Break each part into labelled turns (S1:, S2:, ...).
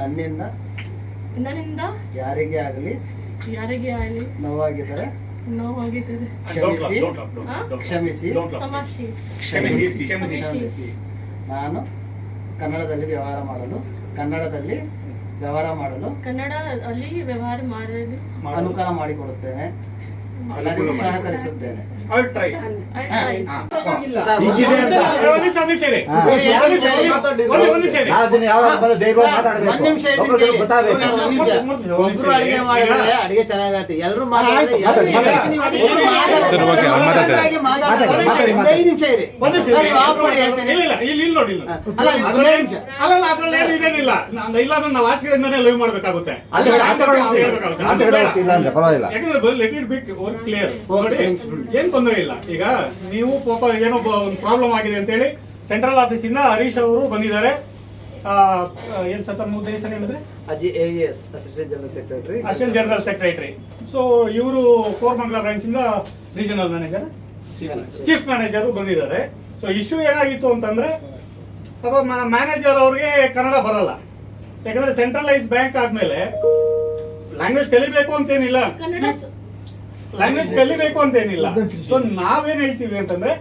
S1: ನನ್ನಿಂದ
S2: ನನ್ನಿಂದ
S1: ಯಾರಿಗೆ ಆಗಲಿ
S2: ಯಾರಿಗೆ ಆಗಲಿ
S1: ನೋವಾಗಿದ್ದರೆ
S2: ನೋವಾಗಿದ್ದರೆ
S1: ಕ್ಷಮಿಸಿ
S2: ಹಾ?
S1: ಕ್ಷಮಿಸಿ
S2: ಸಮಸ್ಯೆ
S1: ಕ್ಷಮಿಸಿ
S2: ಕ್ಷಮಿಸಿ.
S1: ಕ್ಷಮಿಸಿ ನಾನು ಕನ್ನಡದಲ್ಲಿ ವ್ಯವಹಾರ ಮಾಡಲು ಕನ್ನಡದಲ್ಲಿ ವ್ಯವಹಾರ ಮಾಡಲು
S2: ಕನ್ನಡ ಅಲ್ಲಿ ವ್ಯವಹಾರ ಮಾಡಲು
S1: ಅನುಕೂಲ ಮಾಡಿಕೊಡುತ್ತೇನೆ ಎಲ್ಲರಿಗೂ ಸಹಕರಿಸುತ್ತೇನೆ. ಒಬ್ರು ಅಡಿಗೆ ಮಾಡಿದ್ರೆ ಅಡಿಗೆ ಚೆನ್ನಾಗತ್ತೆ ಎಲ್ರು
S3: ಮಾತಾಡಿ,
S1: ನಿಮಿಷ ಇರಿ. ನೀವು
S3: ಆಚೆಗಳಿಂದಾನೇ ಲೈವ್ ಮಾಡ್ಬೇಕಾಗುತ್ತೆ.
S4: ಆಚೆ ಆಚೆ
S3: ಆಚೆ.
S4: ಆಚೆ ಪರವಾಗಿಲ್ಲ.
S3: ಕ್ಲಿಯರ್ ನೋಡಿ ಏನ್ ತೊಂದರೆ ಇಲ್ಲ. ಈಗ ನೀವು ಪಾಪ ಏನೋ ಒಂದು ಪ್ರಾಬ್ಲಮ್ ಆಗಿದೆ ಅಂತ ಹೇಳಿ ಸೆಂಟ್ರಲ್ ಆಫೀಸ್ ಇಂದ ಹರೀಶ್ ಅವರು ಬಂದಿದ್ದಾರೆ. ಏನ್ ಸತ್ತ ಉದ್ದೇಶ ಹೇಳಿದ್ರೆ
S1: ಅಜಿ A S assistant general secretary
S3: assistant general secretary so ಇವರು ಕೋರ್ಮಂಗ್ಲಾ ಬ್ರಾಂಚ್ ಇಂದ ರೀಜನಲ್ ಮ್ಯಾನೇಜರ್ ಚೀಫ್ ಮ್ಯಾನೇಜರ್ ಬಂದಿದ್ದಾರೆ. ಸೊ ಇಶ್ಯೂ ಏನಾಗಿತ್ತು ಅಂತಂದ್ರೆ ಪಾಪ ಮ್ಯಾನೇಜರ್ ಅವ್ರಿಗೆ ಕನ್ನಡ ಬರಲ್ಲ. ಯಾಕಂದ್ರೆ ಸೆಂಟ್ರಲೈಸ್ ಬ್ಯಾಂಕ್ ಆದ್ಮೇಲೆ ಲ್ಯಾಂಗ್ವೇಜ್ ಕಲಿಬೇಕು ಅಂತೇನಿಲ್ಲ. ಲ್ಯಾಂಗ್ವೇಜ್ ಕಲಿಬೇಕು ಅಂತೇನಿಲ್ಲ. ಸೊ ನಾವೇನ್ ಹೇಳ್ತೀವಿ ಅಂತಂದ್ರೆ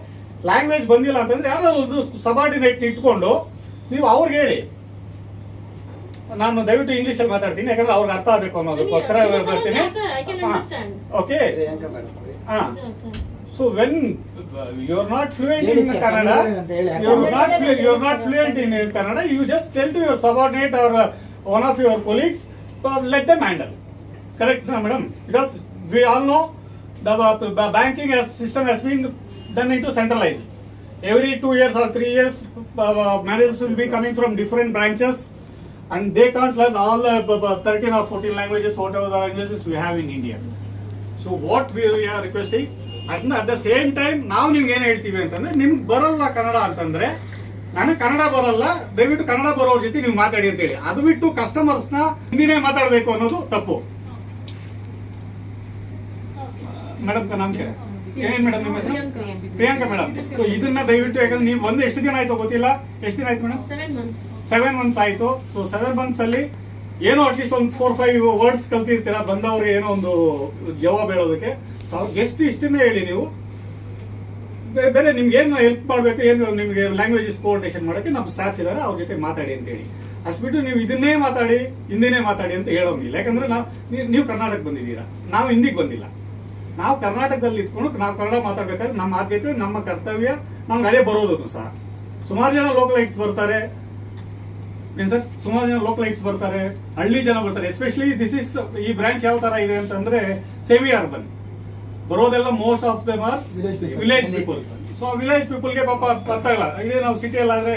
S3: ಲ್ಯಾಂಗ್ವೇಜ್ ಬಂದಿಲ್ಲ ಅಂತಂದ್ರೆ ಯಾರೋ ಒಂದು ಸಬಾರ್ಡಿನೇಟ್ ಇಟ್ಕೊಂಡು ನೀವು ಅವ್ರಿಗೆ ಹೇಳಿ. ನಾನು ದಯವಿಟ್ಟು ಇಂಗ್ಲಿಷ್ ಅಲ್ಲಿ ಮಾತಾಡ್ತೀನಿ ಯಾಕಂದ್ರೆ ಅವ್ರಿಗೆ ಅರ್ಥ ಆಗಬೇಕು ಅನ್ನೋದಕ್ಕೋಸ್ಕರ
S2: can
S3: ಓಕೆ ಹಾ. So when you are not fluent in Kannada. You are not you are not fluent in Kannada you just tell to your subordinate or one of your colleagues let them handle correct madam because we all know the banking has, system has been done into centralized. every two years or three years, uh, managers will be coming from different branches, and they can't learn all the b- b- 13 or 14 languages, whatever the languages we have in India. So what we are requesting, ಅದನ್ನ at the same time ನಾವು ನಿಮ್ಗೆ ಏನು ಹೇಳ್ತೀವಿ ಅಂತಂದ್ರೆ ನಿಮ್ಗೆ ಬರೋಲ್ಲ ಕನ್ನಡ ಅಂತಂದ್ರೆ ನನಗೆ ಕನ್ನಡ ಬರೋಲ್ಲ ದಯವಿಟ್ಟು ಕನ್ನಡ ಬರೋರ ಜೊತೆ ನೀವು ಮಾತಾಡಿ ಅಂತೇಳಿ ಅದು ಬಿಟ್ಟು ಕಸ್ಟಮರ್ಸ್ನ ಹಿಂದಿನೇ ಮಾತಾಡಬೇಕು ಅನ್ನೋದು ತಪ್ಪು ಮೇಡಮ್ ನಮಸ್ಕಾರ ಏನ್ ಮೇಡಮ್ ನಿಮ್ಮ ಹೆಸರು?
S2: ಪ್ರಿಯಾಂಕಾ.
S3: ಮೇಡಮ್. ಸೊ ಇದನ್ನ ದಯವಿಟ್ಟು ಯಾಕಂದ್ರೆ ನೀವು ಬಂದು ಎಷ್ಟು ದಿನ ಆಯ್ತು ಗೊತ್ತಿಲ್ಲ? ಎಷ್ಟು ದಿನ ಆಯ್ತು ಮೇಡಮ್?
S2: ಸೆವೆನ್ ಮಂತ್ಸ್
S3: ಆಯ್ತು. ಸೊ ಸೆವೆನ್ ಮಂತ್ಸ್ ಅಲ್ಲಿ ಏನೋ ಅಟ್ಲೀಸ್ಟ್ ಒಂದು ಫೋರ್ ಫೈವ್ ವರ್ಡ್ಸ್ ಕಲ್ತಿರ್ತೀರಾ? ಬಂದವ್ರು ಏನೋ ಒಂದು ಜವಾಬ್ ಹೇಳೋದಕ್ಕೆ. ಸೊ ಎಷ್ಟು ಇಷ್ಟನ್ನೇ ಹೇಳಿ ನೀವು. ಬೇರೆ ನಿಮ್ಗೆ ಏನು ಹೆಲ್ಪ್ ಮಾಡಬೇಕು ಏನು ನಿಮಗೆ ಲ್ಯಾಂಗ್ವೇಜಸ್ ಕೋಆರ್ಡಿನೇಷನ್ ಮಾಡೋಕೆ ನಮ್ಮ ಸ್ಟಾಫ್ ಇದ್ದಾರೆ ಅವ್ರ ಜೊತೆ ಮಾತಾಡಿ ಅಂತ ಹೇಳಿ. ಅಷ್ಟ್ಬಿಟ್ಟು ನೀವು ಇದನ್ನೇ ಮಾತಾಡಿ ಹಿಂದಿನೇ ಮಾತಾಡಿ ಅಂತ ಹೇಳೋಂಗಿಲ್ಲ. ಯಾಕಂದ್ರೆ ನಾವು ನೀವು- ನೀವು ಕರ್ನಾಟಕ ಬಂದಿದ್ದೀರಾ. ನಾವು ಹಿಂದಿಗೆ ಬಂದಿಲ್ಲ. ನಾವು ಕರ್ನಾಟಕದಲ್ಲಿ ಇಟ್ಕೊಂಡು ನಾವು ಕನ್ನಡ ಮಾತಾಡ್ಬೇಕಾದ್ರೆ ನಮ್ಮ ಆದ್ಯತೆ ನಮ್ಮ ಕರ್ತವ್ಯ ನಮ್ಗೆ ಅದೇ ಬರೋದನ್ನು ಸಹ. ಸುಮಾರು ಜನ ಲೋಕಲೈಟ್ಸ್ ಬರ್ತಾರೆ. ಏನ್ ಸರ್? ಸುಮಾರು ಜನ ಲೋಕಲೈಟ್ಸ್ ಬರ್ತಾರೆ. ಹಳ್ಳಿ ಜನ ಬರ್ತಾರೆ. ಎಸ್ಪೆಷಲಿ ದಿಸ್ ಇಸ್ ಈ ಬ್ರಾಂಚ್ ಯಾವ ತರ ಇದೆ ಅಂತಂದ್ರೆ semi urban ಬರೋದೆಲ್ಲ most of them are village people so village ಪೀಪಲ್ಗೆ ಪಾಪ ಅರ್ಥ ಇಲ್ಲ. ಇದೇ ನಾವು ಸಿಟಿಯಲ್ಲಾದ್ರೆ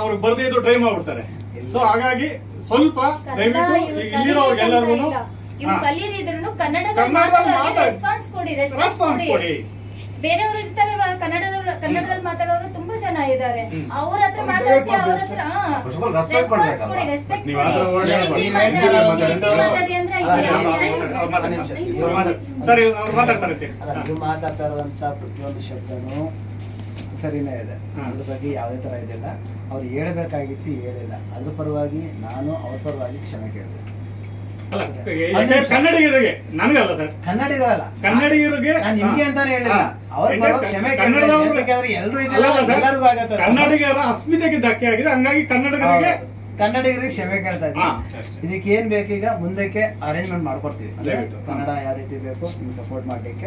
S3: ಅವ್ರಿಗೆ ಬರ್ದೇ ಇದ್ದು ಟ್ರೈ ಮಾಡ್ಬಿಡ್ತಾರೆ ಸೊ ಹಾಗಾಗಿ ಸ್ವಲ್ಪ ದಯವಿಟ್ಟು ಇಲ್ಲಿರೋರ್ಗೆಲ್ಲರಿಗೂ
S5: ಇವು ಕಲಿಯದಿದ್ರು ಕನ್ನಡದಲ್ಲಿ. ರೆಸ್ಪಾನ್ಸ್ ಕೊಡಿ
S3: ರೆಸ್ಪಾನ್ಸ್ ಕೊಡಿ.
S5: ಬೇರೆಯವರು ಇರ್ತಾರೆ ಕನ್ನಡದ ಕನ್ನಡದಲ್ಲಿ ಮಾತಾಡೋರು ತುಂಬಾ ಜನ ಇದ್ದಾರೆ. ಅವ್ರ ಹತ್ರ ಮಾತಾಡಿಸಿ ಅವ್ರ ಹತ್ರ ರೆಸ್ಪಾನ್ಸ್ ಕೊಡಿ ರೆಸ್ಪೆಕ್ಟ್ ಮಾತಾಡಿ. ಅಂದ್ರೆ
S1: ಮಾತಾಡ್ತಾ ಇರುವಂತ ಪ್ರತಿಯೊಂದು ಶಬ್ದನೂ ಸರಿನೇ ಇದೆ. ಅದ್ರ ಬಗ್ಗೆ ಯಾವುದೇ ತರ ಇದಿಲ್ಲ. ಅವ್ರು ಹೇಳಬೇಕಾಗಿತ್ತು ಹೇಳಿಲ್ಲ ಅದ್ರ ಪರವಾಗಿ ನಾನು ಅವ್ರ ಪರವಾಗಿ ಕ್ಷಮೆ ಕೇಳಿದೆ
S3: ಕನ್ನಡಿಗರಿಗೆ ನನಗಲ್ಲ ಸರ್.
S1: ಕನ್ನಡಿಗರಲ್ಲ.
S3: ಕನ್ನಡಿಗರಿಗೆ
S1: ನಾನು ನಿಮ್ಗೆ ಅಂತಾನೆ ಹೇಳಿಲ್ಲ. ಅವ್ರ ಪರವಾಗಿ ಕ್ಷಮೆ
S3: ಕನ್ನಡದವ್ರು-
S1: ಇದೆಲ್ಲ. ಎಲ್ಲರಿಗೂ ಆಗತ್ತೆ.
S3: ಕನ್ನಡಿಗರ ಅಸ್ಮಿತೆಗೆ ಧಕ್ಕೆ ಆಗಿದೆ. ಹಂಗಾಗಿ ಕನ್ನಡಿಗರಿಗೆ.
S1: ಕನ್ನಡಿಗರಿಗೆ ಕ್ಷಮೆ ಕೇಳ್ತಾ
S3: ಇದ್ದೀವಿ
S1: ಇದ್ದೀನಿ. ಇದಕ್ಕೆ ಏನ್ ಬೇಕೀಗ ಮುಂದಕ್ಕೆ ಅರೇಂಜ್ಮೆಂಟ್ ಮಾಡ್ಕೊಡ್ತೀವಿ. ಕನ್ನಡ ಯಾವ ರೀತಿ ಬೇಕು ನಿಮ್ಗೆ ಸಪೋರ್ಟ್ ಮಾಡ್ಲಿಕ್ಕೆ.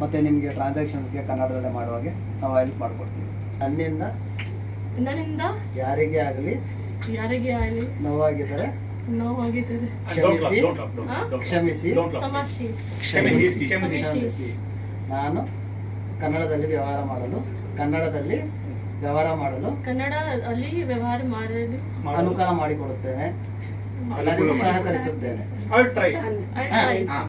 S1: ಮತ್ತೆ ನಿಮ್ಗೆ ಟ್ರಾನ್ಸಾಕ್ಷನ್ಸ್ಗೆ ಕನ್ನಡದಲ್ಲೇ ಮಾಡುವಾಗೆ ನಾವು ಹೆಲ್ಪ್ ಮಾಡ್ಕೊಡ್ತೀವಿ. ನನ್ನಿಂದ?
S2: ನನ್ನಿಂದ?
S1: ಯಾರಿಗೇ ಆಗಲಿ?
S2: ಯಾರಿಗೆ ಆಗಲಿ?
S1: ನೋವಾಗಿದ್ದರೆ? ಕ್ಷಮಿಸಿ. ಕ್ಷಮಿಸಿ.
S3: ಕ್ಷಮಿಸಿ.
S1: ನಾನು ಕನ್ನಡದಲ್ಲಿ ವ್ಯವಹಾರ ಮಾಡಲು ಕನ್ನಡದಲ್ಲಿ ವ್ಯವಹಾರ ಮಾಡಲು
S2: ಕನ್ನಡ ಅಲ್ಲಿ ವ್ಯವಹಾರ ಮಾಡಲು
S1: ಅನುಕೂಲ ಮಾಡಿಕೊಡುತ್ತೇನೆ. ಎಲ್ಲರಿಗೂ ಸಹಕರಿಸುತ್ತೇನೆ.